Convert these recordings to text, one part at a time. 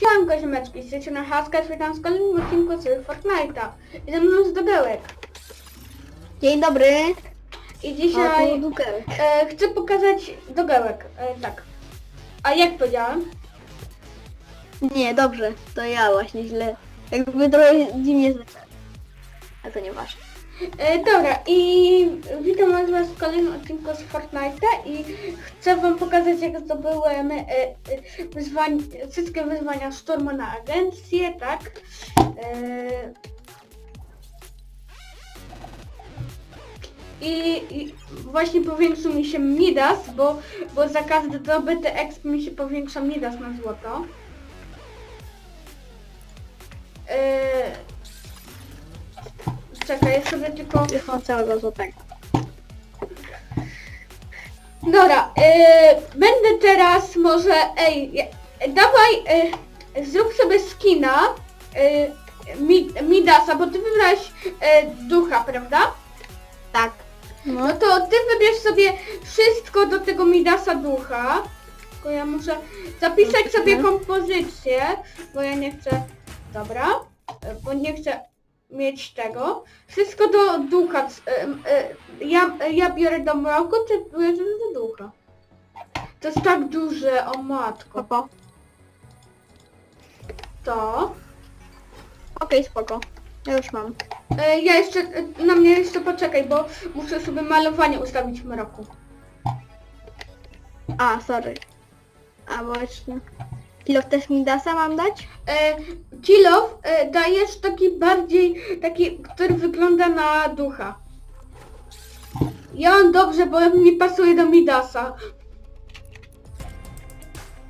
Siemanko ziomeczki, z tej strony Haska, witam w kolejnym odcinku z Fortnite'a. I ze mną jest Dobełek. Dzień dobry. I O, dzisiaj tu e, chcę pokazać Dobełek, e, tak. A jak powiedziałem? Nie, dobrze. To ja właśnie źle. Jakby trochę dziwnie zacząłem. A to nieważne. E, dobra, i witam was w kolejnym odcinku z Fortnite'a i chcę wam pokazać jak zdobyłem e, e, wyzwań, wszystkie wyzwania szturmu na agencję, tak? E, I, I właśnie powiększył mi się Midas, bo, bo za każdy zdobyty exp mi się powiększa Midas na złoto. Sobie mam całego złotego. Dobra, e, będę teraz może, ej, dawaj, e, zrób sobie skina Mi, Midasa, bo ty wybrałeś e, ducha, prawda? Tak. No. No to ty wybierz sobie wszystko do tego Midasa ducha. Tylko ja muszę zapisać sobie Mhm. kompozycję, bo ja nie chcę, dobra, e, bo nie chcę mieć tego. Wszystko do ducha. Ja, ja biorę do mroku, ty bierzesz do ducha. To jest tak duże, o matko. Spoko. To. Okej, spoko. Ja już mam. E, Ja jeszcze, e, na mnie jeszcze poczekaj, bo muszę sobie malowanie ustawić w mroku. A, sorry. A, bo jeszcze... Kilo też Midasa mam dać? E, Kilow e, dajesz taki bardziej, taki, który wygląda na ducha. Ja mam dobrze, bo mi pasuje do Midasa.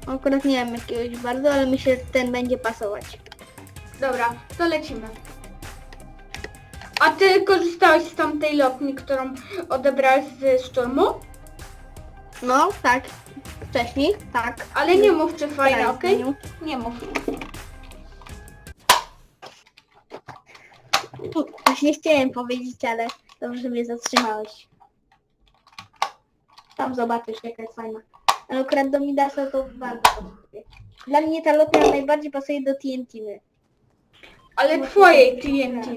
Akurat nie wiem jakiegoś bardzo, ale myślę, że ten będzie pasować. Dobra, to lecimy. A ty korzystałeś z tamtej lotni, którą odebrałeś z szturmu? No, tak. Wcześniej, tak. Ale nie mów czy fajna, Teraz okej? zmienił. Nie mów. Właśnie chciałem powiedzieć, ale dobrze, mnie zatrzymałeś. Tam zobaczysz, jaka jest fajna. Ale akurat do Midasa to bardzo pasuje. Dla mnie ta lotnia najbardziej pasuje do TNT-ny. Ale twojej TNT.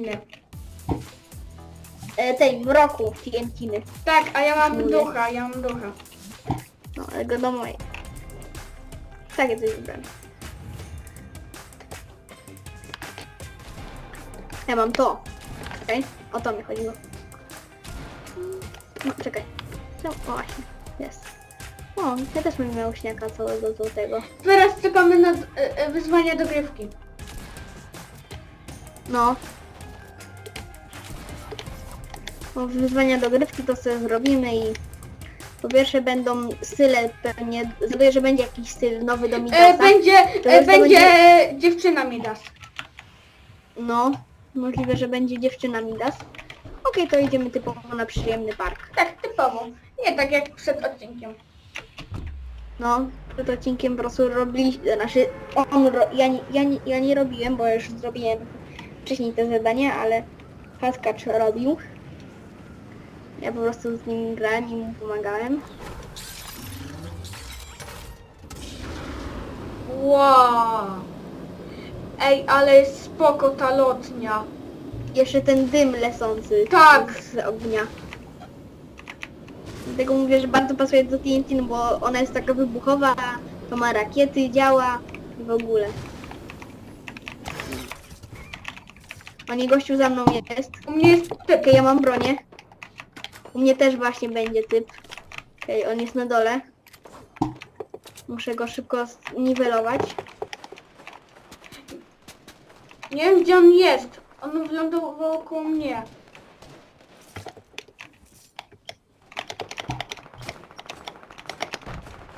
E, tej, mroku TNT-ny. Tak, a ja mam Mówię. ducha, ja mam ducha. No, ale go do mojej. Takie coś wybrałem. Ja mam to. Czekaj, o to mi chodziło. No, czekaj. No, właśnie, jest. O, ja też bym miał śniaka całego złotego. Teraz czekamy na e, e, wyzwanie dogrywki. No. No, wyzwania do grywki to sobie zrobimy i po pierwsze będą style pewnie, zrobię, że będzie jakiś styl nowy do Midasa. E, będzie, e, będzie będzie- dziewczyna Midas. No, możliwe, że będzie dziewczyna Midas. Okej, to idziemy typowo na przyjemny park. Tak, typowo. Nie tak jak przed odcinkiem. No, przed odcinkiem po prostu robiliśmy, znaczy on, ro, ja, nie- ja, nie- ja nie robiłem, bo już zrobiłem wcześniej te zadania, ale Haskacz robił. Ja po prostu z nim grałem i mu pomagałem. Wow. Ej, ale jest spoko ta lotnia. Jeszcze ten dym lecący Tak. z ognia. Dlatego mówię, że bardzo pasuje do TNT, no bo ona jest taka wybuchowa, to ma rakiety, działa i w ogóle. O nie, gościu za mną jest. U mnie jest typ. Okej, ja mam bronię. U mnie też właśnie będzie typ. Okej, on jest na dole. Muszę go szybko zniwelować. Nie wiem gdzie on jest. On wylądował koło mnie.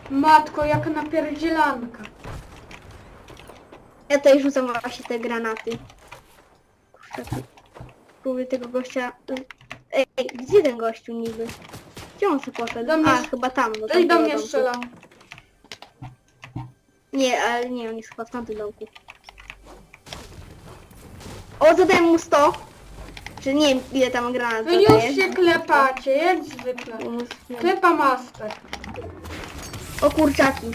Matko, jaka napierdzielanka. Ja tutaj rzucam właśnie te granaty. Kurczę, Próbuję tego gościa... Ej, gdzie ten gościu niby? Gdzie on sobie poszedł? Do mnie A, chyba tam. Do Ej, do tamtego mnie domku. strzelał. Nie, ale nie, on jest chyba w tamtym domku. O, zadałem mu 100. Czy nie wiem ile tam granat zadaje. już się klepacie, jak zwykle. Klepa master. O kurczaki.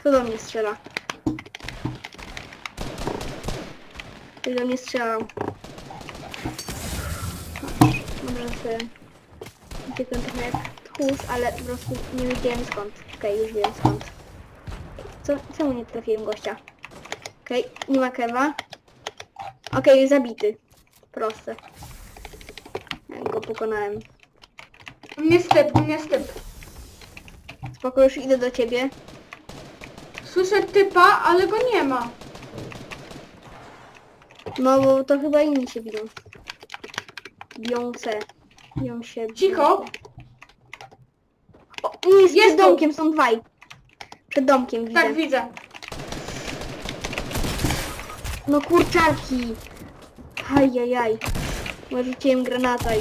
Kto do mnie strzela? Ktoś do mnie strzelał. Może sobie uciekłem trochę jak tchórz, ale po prostu nie wiedziałem skąd. Okej, już wiem skąd. Co, czemu nie trafiłem gościa? Okej, nie ma kewa. Okej, zabity. Proste. Ja go pokonałem. U mnie typ, u mnie typ. Spoko, już idę do ciebie. Słyszę typa, ale go nie ma. No bo to chyba inni się biją. Biją se. Biją się. biją Cicho. się. O, nie, jest Jest przed domkiem, są dwaj. Przed domkiem widzę. Tak, widzę. No kurczaki. Ajajaj. Może rzuciłem granata i...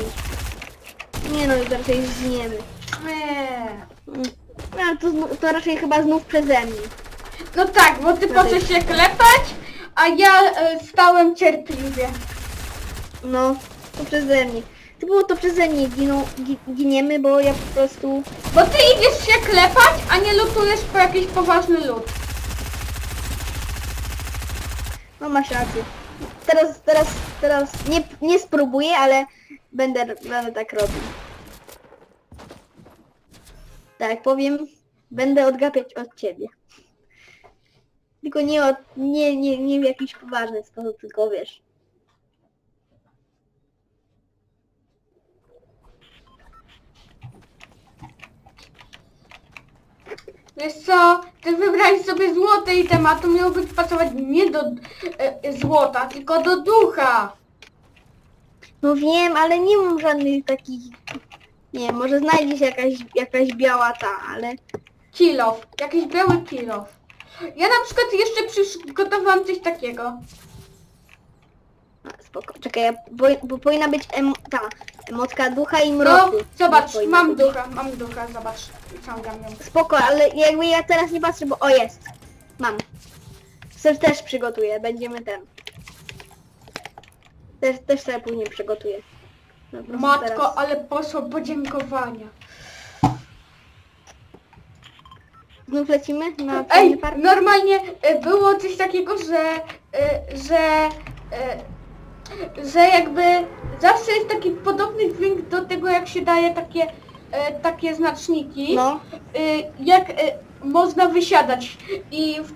Nie no, raczej zginiemy. Mm. No, to, to raczej chyba znów przeze mnie. No tak, bo ty poszedłeś się klepać, a ja e, stałem cierpliwie. No, to przeze mnie. To było to przeze mnie giną, gi, giniemy, bo ja po prostu... Bo ty idziesz się klepać, a nie lutujesz po jakiś poważny lód. No masz rację. Teraz, teraz, teraz nie, nie spróbuję, ale będę, będę tak robił. Tak, powiem, będę odgapiać od ciebie. Tylko nie, od, nie, nie, nie w jakiś poważny sposób, tylko wiesz. Wiesz co, ty wybrałeś sobie złote i temat, to miało być pasować nie do e, e, złota, tylko do ducha. No wiem, ale nie mam żadnych takich... Nie, może znajdzie się jakaś, jakaś biała ta, ale... Kilof, jakiś biały kilof. Ja na przykład jeszcze przygotowałam coś takiego. A, spoko. Czekaj, ja- bo, bo powinna być em, ta emotka ducha i No, mroku. zobacz, Powinna mam być. ducha, mam ducha, zobacz, ciągam ją. Spoko, ale jakby ja teraz nie patrzę, bo o jest. Mam. Też, też przygotuję, będziemy ten. Też, też sobie później przygotuję. No, po prostu Matko, teraz- ale poszło podziękowania. Znów lecimy na Ej, park? normalnie e, było coś takiego, że, e, że, e, że jakby zawsze jest taki podobny dźwięk do tego, jak się daje takie, e, takie znaczniki, No, e, jak e, można wysiadać i, w-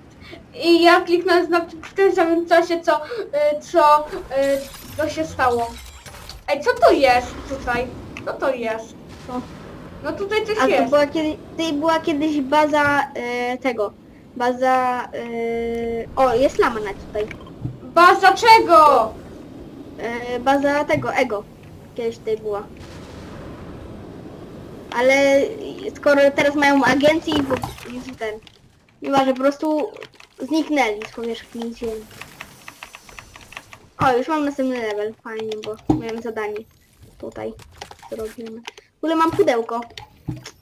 i ja kliknąłem w tym samym czasie, co, e, co e, to się stało. Ej, co to jest tutaj? Co to jest? to. No tutaj coś A to jest. była, kiedy, to była kiedyś baza e, tego. Baza... E, o, jest lama na tutaj. Baza czego? E, baza tego, ego. Kiedyś tutaj była. Ale skoro teraz mają agencję i, w- i ten... Nieważne, po prostu zniknęli z powierzchni ziemi. O, już mam następny level. Fajnie, bo miałem zadanie tutaj. Robimy. W ogóle mam pudełko.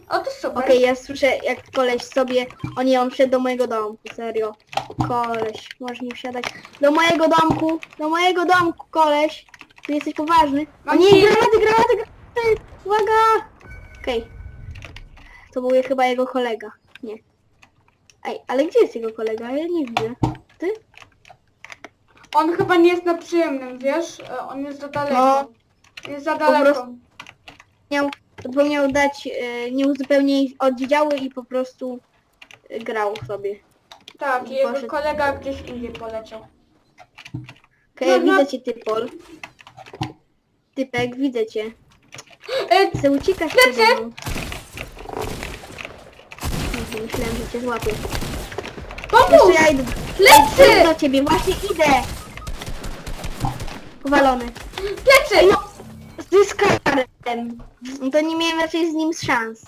O, to super. Okej, ja słyszę jak koleś sobie... O nie, on wszedł do mojego domku, serio. Koleś, możesz nie wsiadać. Do mojego domku, do mojego domku, koleś. Ty jesteś poważny. O nie, granaty, granaty, granaty! Uwaga! Okej. To był chyba jego kolega. Nie. Ej, ale gdzie jest jego kolega? Ja nie widzę. Ty? On chyba nie jest na przyjemnym, wiesz? E, On jest za daleko. No. Jest za Po daleko. prostu- Miał, zapomniał dać e, nieuzupełnienie oddziały i po prostu e, grał sobie. Tak, i jego Poszedł. kolega gdzieś indziej poleciał. Okej, No, no. widzę cię, typol. Typek, widzę cię. Chcę uciekać. Jezu, Myślałem, że cię złapię. pomóż! Jeszcze ja idę Plecy! do ciebie, właśnie idę! Powalony. Plecy! No, z Skarem. No to nie miałem raczej z nim szans.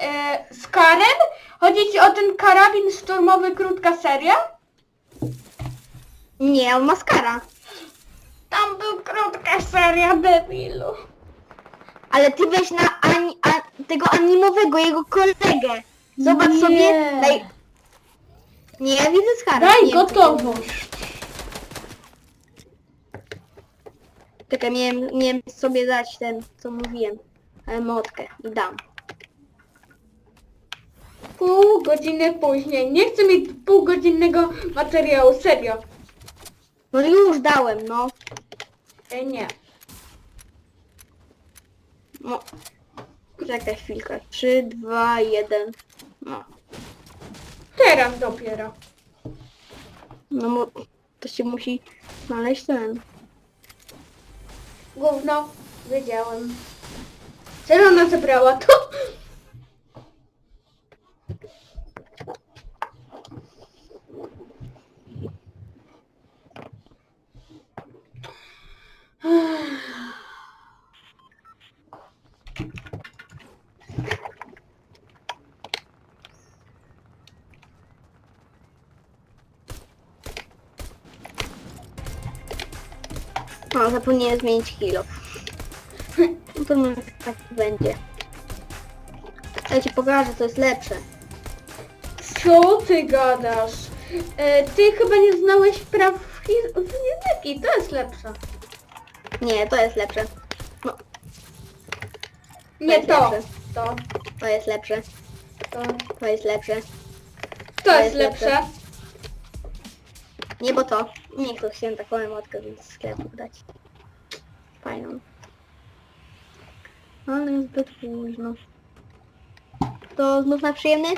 E, z Karen? Chodzi ci o ten karabin szturmowy krótka seria? Nie, on ma skara. Tam był krótka seria, debilu. Ale ty weź na ani, a, tego animowego, jego kolegę. Zobacz Nie. sobie. Daj. Nie, ja widzę skara. Daj gotowość. Czekaj, miałem, miałem sobie dać ten, co mówiłem. Emotkę i dam. Pół godziny później. Nie chcę mieć półgodzinnego materiału, serio. No już dałem, no. Ej, nie. No. Czekaj chwilkę. 3, 2, 1. No. Teraz dopiero. No bo to się musi znaleźć ten. Gówno, wiedziałem. Czego ona zabrała to? No, zapomniałem zmienić kilo. No to no, tak będzie. Ja ci pokażę, co jest lepsze. Co ty gadasz? E, ty chyba nie znałeś praw fizyki, to jest lepsze. Nie, to jest lepsze. No, Nie jest to. lepsze. To, to jest lepsze. to. To jest lepsze. To jest jest lepsze. lepsze. Nie, bo to. Nie chcę chciałem taką emotkę z sklepu dać. Fajną. Ale zbyt późno. To znów na przyjemny?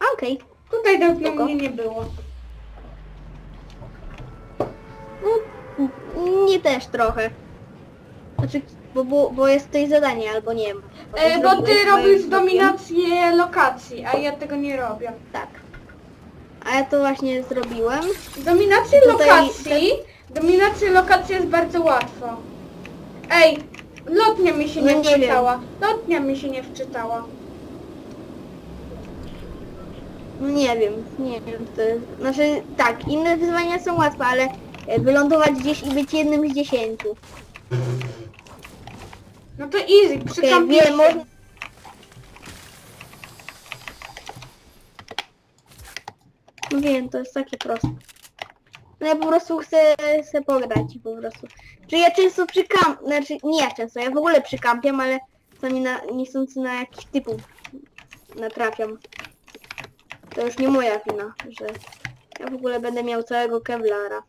A, Okej. Tutaj dawno Spoko. mnie nie było. No, nie też trochę. Znaczy, bo, bo, bo jest tutaj zadanie, albo nie wiem. E, bo ty robisz dominację lokacji, a ja tego nie robię. Tak. A ja to właśnie zrobiłem. Dominację Tutaj lokacji, dominację lokacji jest bardzo łatwo. Ej, lotnia mi się No nie nie wiem. wczytała. Lotnia mi się nie wczytała. No nie wiem, nie wiem. To jest, znaczy, tak, inne wyzwania są łatwe, ale e, wylądować gdzieś i być jednym z dziesięciu. No to easy, Okej, przykampisz wiem, można... wiem, to jest takie proste. No ja po prostu chcę, chcę pograć po prostu. Czy ja często przykam... Znaczy, nie ja często, ja w ogóle przykampiam, ale czasami na, niechcący na jakichś typów natrafiam. To już nie moja wina, że ja w ogóle będę miał całego Kevlara.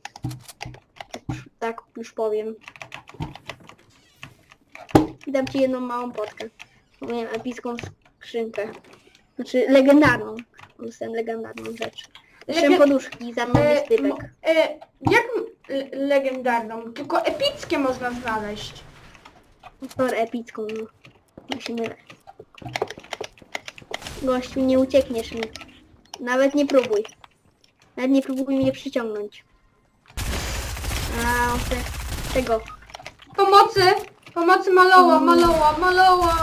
Tak już powiem. Dam ci jedną małą potkę. Miałem epicką skrzynkę. Znaczy legendarną. Dostałem legendarną rzecz. Lege- poduszki, za mną E, jest typek. mo- e, jak le- legendarną? Tylko epickie można znaleźć. Tor epicką, no. Musimy... Gościu, nie uciekniesz mi. Nawet nie próbuj. Nawet nie próbuj mnie przyciągnąć. A, te, tego. Pomocy! Pomocy maloła, Mm. maloła, maloła!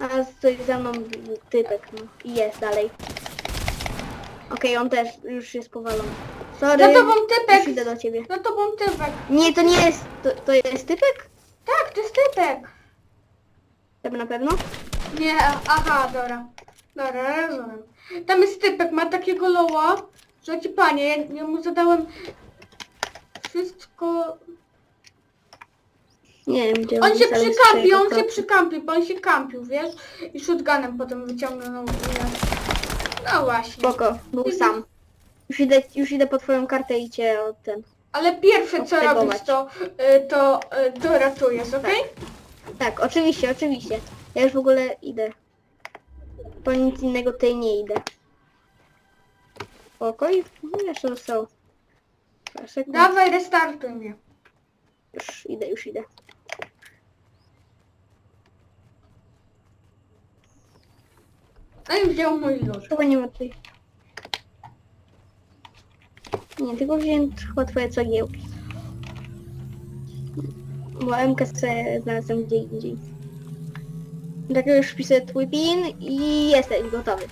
A stoi za mną typek, no. I jest dalej. Okej, on też już jest powalony. Sorry. Za tobą Już typek! idę do ciebie. Za tobą typek! Nie, to nie jest... To, to jest typek? Tak, to jest typek! Tak na pewno? Nie, aha, dobra. Dobra, rozumiem. Tam jest typek, ma takiego loła, że ci panie, ja, ja mu zadałem wszystko... Nie wiem, gdzie On się przykampił, on się kroku. przykampił, bo on się kampił, wiesz? I shotgunem potem wyciągnął. No, no właśnie. Spoko, był sam. Już idę, już idę po twoją kartę i cię od ten. Ale pierwsze co Obserwować. robisz to, y, to, y, to ratujesz, okej? Tak, oczywiście, oczywiście. Ja już w ogóle idę. Po nic innego tutaj nie idę. Spokoj. No, Jeszcze. Parę sekund. Dawaj, restartuj mnie. Już idę, już idę. No i wziął mój lód. Chyba nie ma tutaj. Nie, tylko wziąłem chyba twoje cegiełki. Bo MK znalazłem gdzie indziej. Tak już wpisuję twój pin i jesteś gotowy.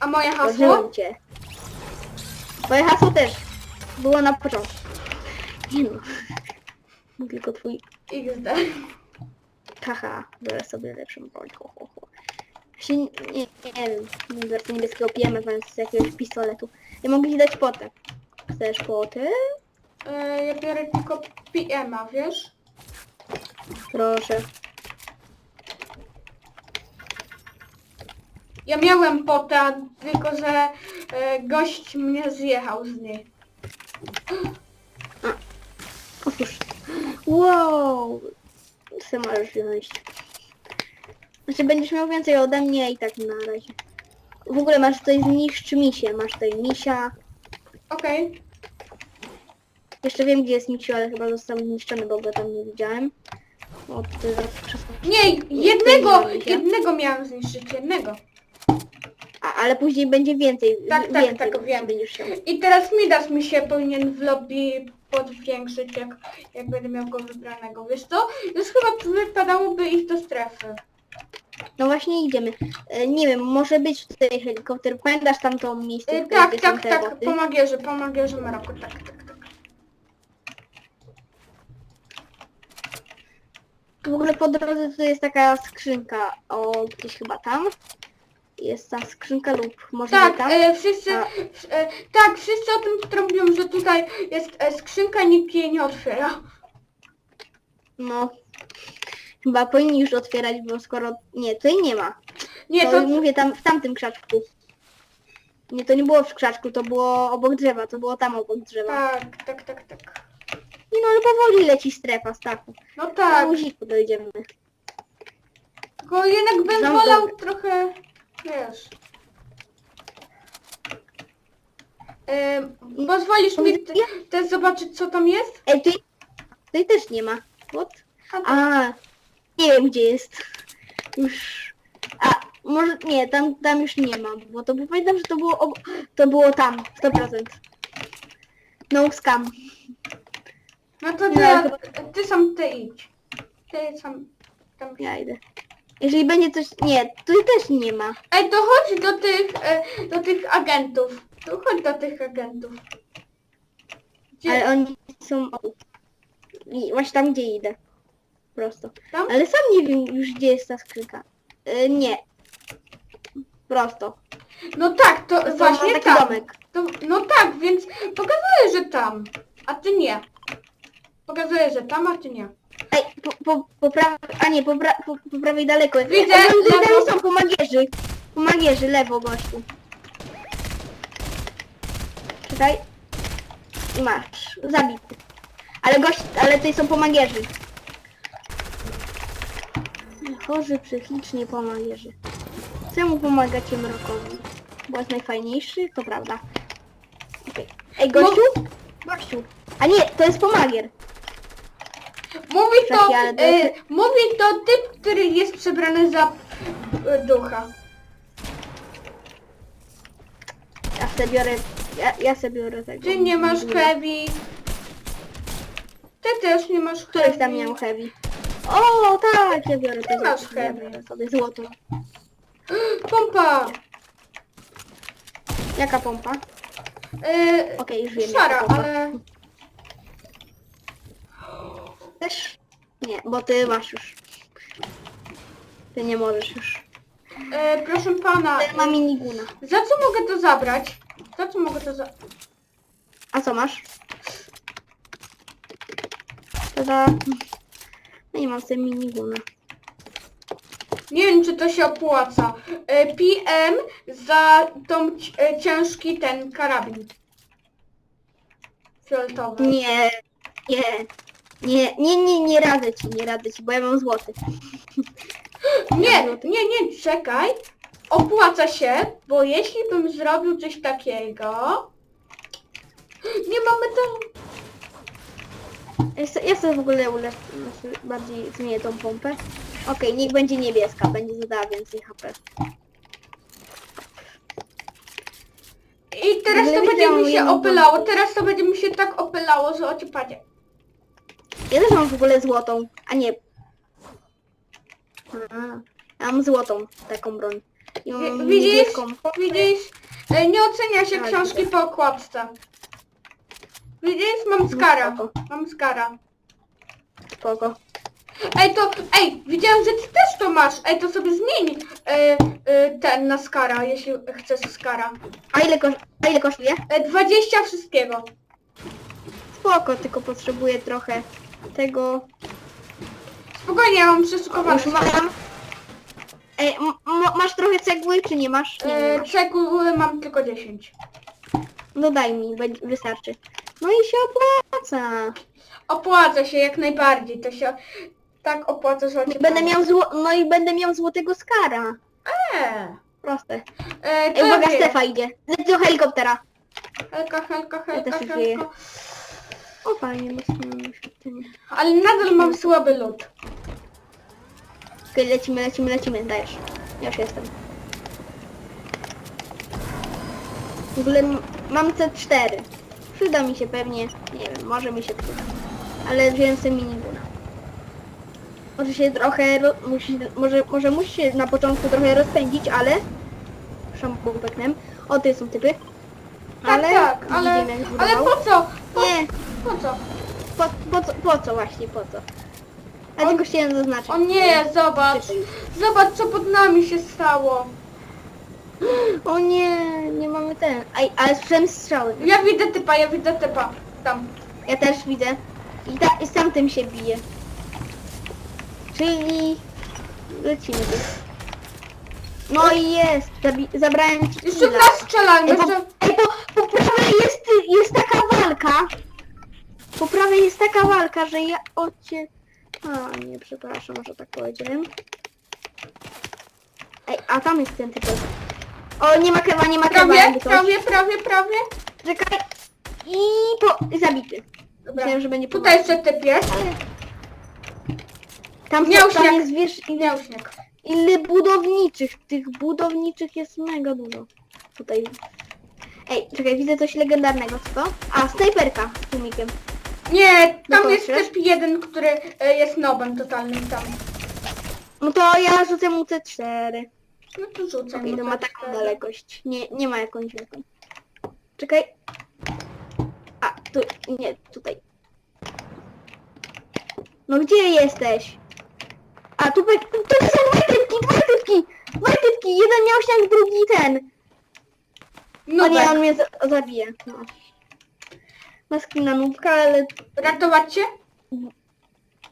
A moje hasło? Cię. Twoje hasło też było na początku. Nie no. Tylko twój... XD. Haha, biorę sobie lepszą broń. Ho, ho. Się, nie, nie, nie wiem, wersję niebieskiego pijemy zamiast jakiegoś pistoletu. Ja mogę ci dać potę. Chcesz potę? Y, ja biorę tylko PM-a, wiesz? Proszę. Ja miałem pota, tylko że y, gość mnie zjechał z niej. Otwórz. Wow. Co możesz wziąć? Znaczy będziesz miał więcej ode mnie i tak na razie. W ogóle masz tutaj zniszcz misie. Masz tutaj misia. Okej. Jeszcze wiem gdzie jest misiu, ale chyba został zniszczony, bo go tam nie widziałem. O, jest wszystko. Nie, jednego, nie jednego miałem zniszczyć, jednego. A, ale później będzie więcej. Tak, tak, więcej tak, wiem. Będziesz. I teraz Midas mi się powinien w lobby podwiększyć, jak, jak będę miał go wybranego. Wiesz co? Już chyba wypadałoby iść do strefy. No właśnie idziemy. E, nie wiem, może być tutaj helikopter. Pamiętasz tamtą miejsce? Y, tak, tak, tak, po magierze, po magierze Maroku, tak, tak, tak. W ogóle po drodze to jest taka skrzynka, o gdzieś chyba tam. Jest ta skrzynka lub może nie Tak, tam. e, wszyscy, A. w- e, tak, wszyscy o tym trąbią, że tutaj jest e, skrzynka, nikt jej nie otwiera. No. Chyba powinni już otwierać, bo skoro... Nie, tutaj nie ma. Nie, to, to, mówię tam w tamtym krzaczku. Nie, to nie było w krzaczku, to było obok drzewa, to było tam obok drzewa. tak, tak, tak, tak. Nie no, ale powoli leci strefa, Stachu. No Tak. tak, Na luziku dojdziemy. tylko jednak bym wolał trochę, wiesz... E, pozwolisz mi te, też zobaczyć co tam jest? Ej, tutaj, tutaj też nie ma. What? A, nie wiem gdzie jest. Już. A, może nie, tam, tam już nie ma, bo to bo pamiętam, że to było ob... to było tam, 100%. No scam. No to ty, chyba- ty sam ty idź. Ty sam tam. Ja idę. Jeżeli będzie coś. Nie, tu też nie ma. Ej, to chodź do tych, e, do tych agentów. To chodź do tych agentów. Gdzie? Ale oni są. I właśnie tam gdzie idę. Prosto. Tam? Ale sam nie wiem już gdzie jest ta skrzynka. Y, nie. Prosto. No tak, to, To właśnie taki tam. domek. To, no tak, więc pokazuję, że tam, a ty nie. Pokazuję, że tam, a ty nie. Ej, po, po, po prawej, a nie, po, pra, po, po prawej daleko. jest. Widzę, Ej, lewo. tutaj są po magierzy. Po magierzy, lewo gościu. Czekaj. Masz. Zabity. Ale gość, ale tutaj są pomagierzy. Chorzy psychicznie pomagierzy. Czemu pomagacie mrokowi? Bo jest najfajniejszy? To prawda. Okej. Ej, gościu? Gościu. A nie, to jest pomagier. Mówi to, Czekaj, ale to- mówi to typ, który jest przebrany za e, ducha. Ja sobie biorę, ja, ja sobie biorę tego. Ty nie masz heavy. Ty też nie masz heavy. tam miał heavy. O, tak, ja biorę Ty to masz złoto, ja heavy. biorę sobie złoto. Pompa. Jaka pompa? E, Okej, już wiem. szara, jaka pompa. ale... Też? Nie, bo ty masz już. Ty nie możesz już. E, proszę pana, Ty ma miniguna. za co mogę to zabrać? Za co mogę to za... A co masz? Tada. No i mam sobie miniguna. Nie wiem, czy to się opłaca. E, PM za tą ci- e, ciężki ten karabin. Fioletowy. Nie, nie. Nie, nie, nie, nie radzę ci, nie radzę ci, bo ja mam złoty. Nie, nie, nie, czekaj. Opłaca się, bo jeśli bym zrobił coś takiego... Nie mamy to... Ja sobie w ogóle ulepszę, znaczy bardziej zmienię tą pompę. Okej, niech będzie niebieska, będzie zadała więcej HP. I teraz to będzie mi się jedną opylało. Teraz to będzie mi się tak opylało, że oczy padzie. Ja też mam w ogóle złotą, a nie... A, ja mam złotą taką broń. I mam Wi- Widzisz? niebieską. Widzisz? E, Nie ocenia się Tak, książki po okładce. Widzisz? Mam skara. Mam skara. Spoko. Ej, to, ej, widziałem, że ty też to masz. Ej, to sobie zmień e, e, ten na skara, jeśli chcesz skara. A ile, kosz a ile kosztuje? E, 20 wszystkiego. Spoko, tylko potrzebuję trochę tego... Spokojnie, ja mam przeszukowane. Już mam. Ej, m- m- masz trochę cegły, czy nie masz? Nie, nie E, masz. cegły mam tylko 10. No daj mi, będzie- wystarczy. No i się opłaca. Opłaca się jak najbardziej, to się tak opłaca, że Będę miał zło... No i będę miał złotego skara. Eee. Proste. E, Ej, uwaga. Stefa idzie. Leć do helikoptera. Helka, helka, helka, też już żyję. helka. O fajnie, dostałem doświadczenie. Ale nadal mam słaby lód. Okej, lecimy, lecimy, lecimy, dajesz. Ja już jestem. W ogóle m- mam C4. Przyda mi się pewnie, nie wiem, może mi się przyda. Ale wziąłem sobie miniguna. Może się trochę, ro- musi, może, może musi się na początku trochę rozpędzić, ale... Peknem. O, tu są typy. Tak, tak, ale, widzimy, jak ale zbudował. po co? Po, Nie, po co? po, po, co, po co właśnie, po co? A On- tylko chciałem zaznaczyć. O nie, zobacz. Zobacz co pod nami się stało. O nie, nie mamy ten. Aj, ale słyszałem strzały. Ja widzę typa, ja widzę typa. Tam. Ja też widzę. I, ta, i z tamtym się bije. Czyli lecimy tu. No i jest. Zabi zabrałem ci Jeszcze killa. nas strzelają, Ej, po, jeszcze... ej, po, po prawej jest, jest taka walka. Po prawej jest taka walka, że ja o cię... A nie, przepraszam, że tak powiedziałem. Ej, a tam jest ten typ. O, nie ma kewa, nie ma kewa. Prawie, jakby coś. prawie, prawie, prawie. Czekaj. I po... zabity. Dobra. Myślałem, że będzie Tutaj jeszcze typ jest. Tam, Miał tam śnieg. jest, wiesz, ile, Miał śnieg. ile budowniczych. Tych budowniczych jest mega dużo. Tutaj. Ej, czekaj, widzę coś legendarnego. Co to? A, snajperka z tłumikiem. Nie, tam No jest proszę. typ jeden, który e, jest nobem totalnym tam. No to ja rzucę mu C4. No to rzucę. Okej, mu to ma tak taką cztery. dalekość. Nie, nie ma jakąś wielką. Czekaj. A, tu, nie, tutaj. No gdzie jesteś? A, tu, pe- tu są dwie typki, dwie typki! Dwie typki, jeden miał śnieg, drugi ten. No nie, tak. on mnie za zabije. No. Maski na nubka, ale Ratować cię?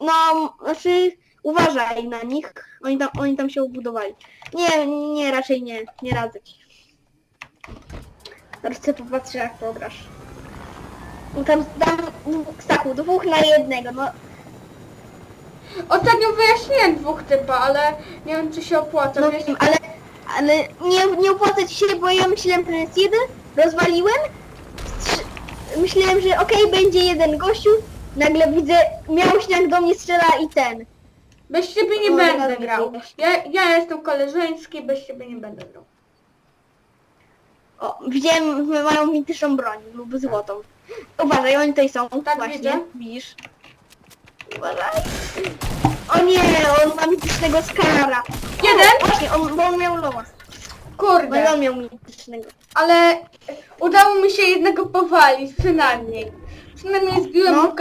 no, znaczy uważaj na nich. Oni tam, oni tam się obudowali. Nie, nie, raczej nie, nie radzę ci. Teraz chcę popatrzeć jak pograsz. No tam, tam Stachu, dwóch na jednego, no Ostatnio wyjaśniłem dwóch typa, ale nie wiem czy się opłaca. No wiesz? wiem, ale, ale nie, nie opłaca ci się, bo ja myślałem, że jest jeden, rozwaliłem, myślałem, że okej, będzie jeden gościu, nagle widzę, miał śnieg do mnie strzela i ten. Bez ciebie nie No, będę zaraz grał. Ja, ja jestem koleżeński, bez ciebie nie będę grał. O, widziałem, mają mityczną broń lub złotą. Uważaj, oni tutaj są, Tak, właśnie, widzę. widzisz. Uważaj. O nie, on ma mitycznego skara. Jeden? O, właśnie, on, bo on miał loła. Bo Kurde, on miał mitycznego. ale udało mi się jednego powalić, przynajmniej. Przynajmniej zbiłem No. mu.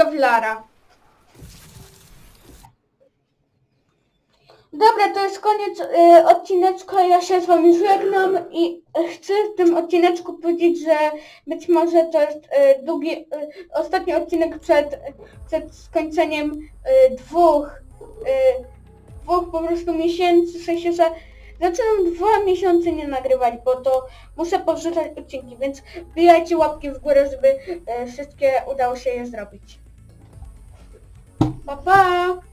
Dobra, to jest koniec y, odcineczka, ja się z wami żegnam i chcę w tym odcineczku powiedzieć, że być może to jest y, długi, y, ostatni odcinek przed, przed skończeniem y, dwóch, y, dwóch po prostu miesięcy, w sensie, że zaczynam dwa miesiące nie nagrywać, bo to muszę powrzucać odcinki, więc wbijajcie łapki w górę, żeby y, wszystkie udało się je zrobić. Pa pa!